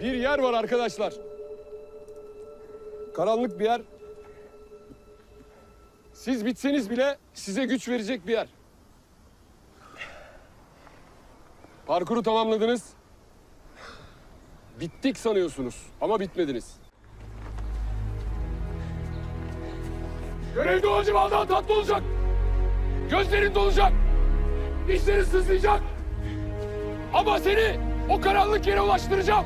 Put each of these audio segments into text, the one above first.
Bir yer var arkadaşlar. Karanlık bir yer. Siz bitseniz bile size güç verecek bir yer. Parkuru tamamladınız. Bittik sanıyorsunuz ama bitmediniz. Görevde olacağım daha tatlı olacak. Gözlerin dolacak. Dişlerin sızlayacak. Ama seni o karanlık yere ulaştıracağım.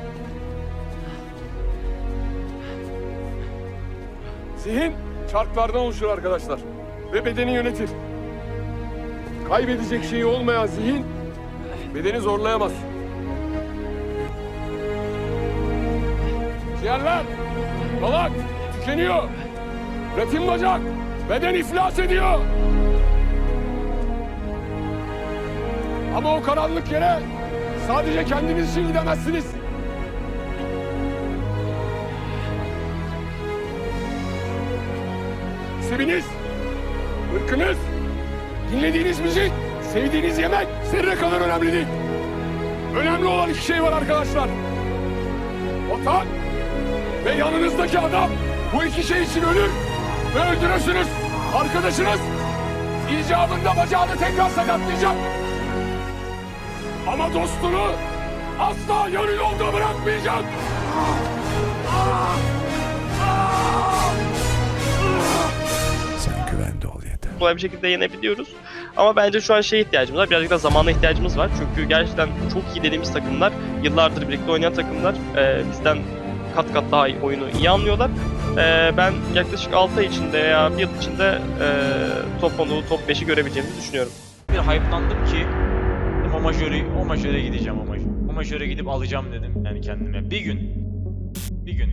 Zihin çarklardan oluşur arkadaşlar. Ve bedeni yönetir. Kaybedecek şeyi olmayan zihin bedeni zorlayamaz. Ciğerler, dalak tükeniyor. Ritim bacak, beden iflas ediyor. Ama o karanlık yere sadece kendiniz için gidemezsiniz. Seviniz, ırkınız, dinlediğiniz müzik, sevdiğiniz yemek zerre kadar önemli değil. Önemli olan iki şey var arkadaşlar. Vatan ve yanınızdaki adam bu iki şey için ölür ve öldürürsünüz. Arkadaşınız icabında bacağını tekrar sakatlayacak. Ama dostunu asla yarı yolda bırakmayacak. Kolay bir şekilde yenebiliyoruz. Ama bence şu an şeye ihtiyacımız var. Birazcık da zamana ihtiyacımız var. Çünkü gerçekten çok iyi dediğimiz takımlar, yıllardır birlikte oynayan takımlar e, bizden kat kat daha iyi oyunu iyi anlıyorlar. E, ben yaklaşık 6 ay içinde veya bir yıl içinde e, top 10'u, top 5'i görebileceğimizi düşünüyorum. bir hype'landım ki o majöre, o majöre gideceğim o majöre. O majöre gidip alacağım dedim yani kendime. Bir gün. Bir gün.